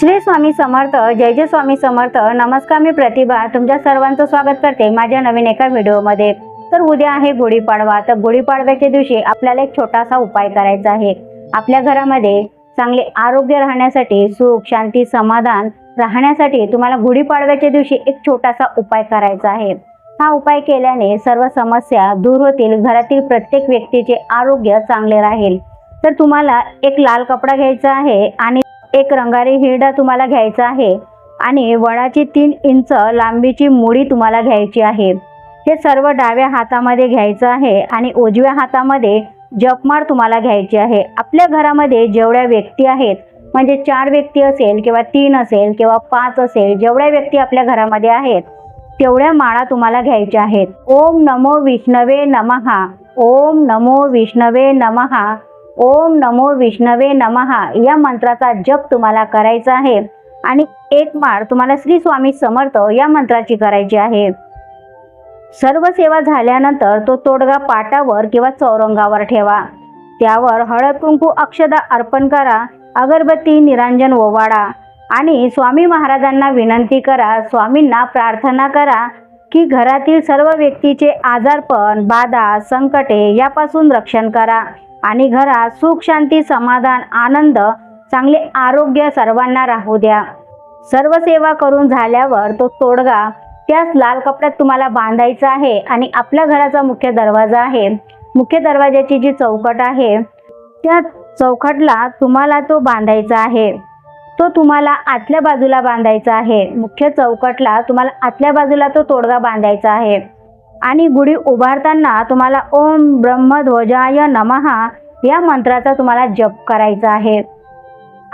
श्री स्वामी समर्थ जय जय स्वामी समर्थ. नमस्कार मी प्रतिभा. तुमच्या सर्वांचं स्वागत करते माझ्या नवीन एका व्हिडिओमध्ये. तर उद्या आहे गुढीपाडवा. तर गुढीपाडव्याच्या दिवशी आपल्याला एक छोटासा उपाय करायचा आहे. आपल्या घरामध्ये चांगले आरोग्य राहण्यासाठी सुख शांती समाधान राहण्यासाठी तुम्हाला गुढीपाडव्याच्या दिवशी एक छोटासा उपाय करायचा आहे. हा उपाय केल्याने सर्व समस्या दूर होतील घरातील प्रत्येक व्यक्तीचे आरोग्य चांगले राहील. तर तुम्हाला एक लाल कपडा घ्यायचा आहे आणि एक रंगारी हिरडा तुम्हाला घ्यायचा आहे आणि वडाची तीन इंच लांबीची मुडी तुम्हाला घ्यायची आहे. हे सर्व डाव्या हातामध्ये घ्यायचं आहे आणि उजव्या हातामध्ये जपमाळ तुम्हाला घ्यायची आहे. आपल्या घरामध्ये जेवढ्या व्यक्ती आहेत म्हणजे चार व्यक्ती असेल किंवा तीन असेल किंवा पाच असेल जेवढ्या व्यक्ती आपल्या घरामध्ये आहेत तेवढ्या माळा तुम्हाला घ्यायच्या आहेत. ओम नमो विष्णवे नमहा ओम नमो विष्णवे नमहा ओम नमो विष्णवे नमहा या मंत्राचा जप तुम्हाला करायचा आहे. आणि एक माळ तुम्हाला श्री स्वामी समर्थ या मंत्राची करायची आहे. सर्व सेवा झाल्यानंतर तो तोडगा पाटावर किंवा चौरंगावर ठेवा. त्यावर हळद कुंकू अक्षदा अर्पण करा. अगरबत्ती निरांजन ओवाळा. आणि स्वामी महाराजांना विनंती करा. स्वामींना प्रार्थना करा की घरातील सर्व व्यक्तीचे आजारपण बाधा संकटे यापासून रक्षण करा. आणि घरात सुख शांती समाधान आनंद चांगले आरोग्य सर्वांना राहू द्या. सर्व सेवा करून झाल्यावर तो तोडगा त्याच लाल कपड्यात तुम्हाला बांधायचा आहे आणि आपल्या घराचा मुख्य दरवाजा आहे. मुख्य दरवाजाची जी चौकट आहे त्या चौकटला तुम्हाला तो बांधायचा आहे. तो तुम्हाला आतल्या बाजूला बांधायचा आहे. मुख्य चौकटला तुम्हाला आतल्या बाजूला तो तोडगा बांधायचा आहे. आणि गुढी उभारताना तुम्हाला ओम ब्रह्मध्वजाय नमहा या मंत्राचा तुम्हाला जप करायचा आहे.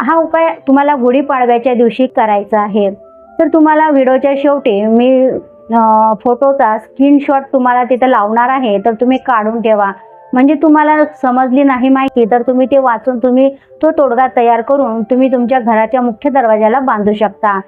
हा उपाय तुम्हाला गुढीपाडव्याच्या दिवशी करायचा आहे. तर तुम्हाला व्हिडिओच्या शेवटी मी फोटोचा स्क्रीनशॉट तुम्हाला तिथं लावणार आहे तर तुम्ही काढून ठेवा. म्हणजे तुम्हाला समजली नाही माहिती तर तुम्ही ते वाचून तुम्ही तो तोडगा तयार करून तुम्ही तुमच्या घराच्या मुख्य दरवाजाला बांधू शकता.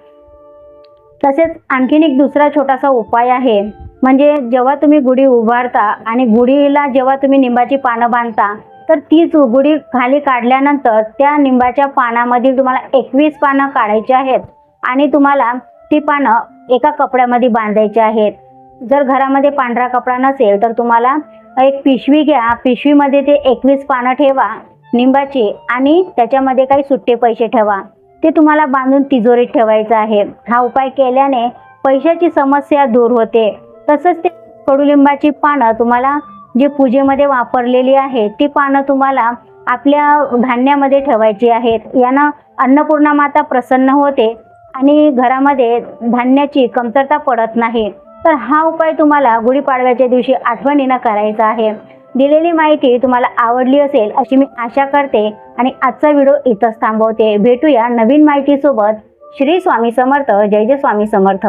तसेच आणखीन एक दुसरा छोटासा उपाय आहे. म्हणजे जेव्हा तुम्ही गुढी उभारता आणि गुढीला जेव्हा तुम्ही निंबाची पानं बांधता तर तीच गुढी खाली काढल्यानंतर त्या निंबाच्या पानामधील तुम्हाला एकवीस पानं काढायची आहेत आणि तुम्हाला ती पानं एका कपड्यामध्ये बांधायची आहेत. जर घरामध्ये पांढरा कपडा नसेल तर तुम्हाला एक पिशवी घ्या. पिशवीमध्ये ते एकवीस पानं ठेवा निंबाची आणि त्याच्यामध्ये काही सुट्टे पैसे ठेवा. ते तुम्हाला बांधून तिजोरीत ठेवायचं आहे. हा उपाय केल्याने पैशाची समस्या दूर होते. तसंच ते कडुलिंबाची पानं तुम्हाला जी पूजेमध्ये वापरलेली आहे ती पानं तुम्हाला आपल्या धान्यामध्ये ठेवायची आहेत. यानं अन्नपूर्णा माता प्रसन्न होते आणि घरामध्ये धान्याची कमतरता पडत नाही. तर हा उपाय तुम्हाला गुढीपाडव्याच्या दिवशी आठवणीनं करायचा आहे. दिलेली माहिती तुम्हाला आवडली असेल अशी मी आशा करते आणि आजचा व्हिडिओ इथंच थांबवते. भेटूया नवीन माहितीसोबत. श्री स्वामी समर्थ. जय जय स्वामी समर्थ.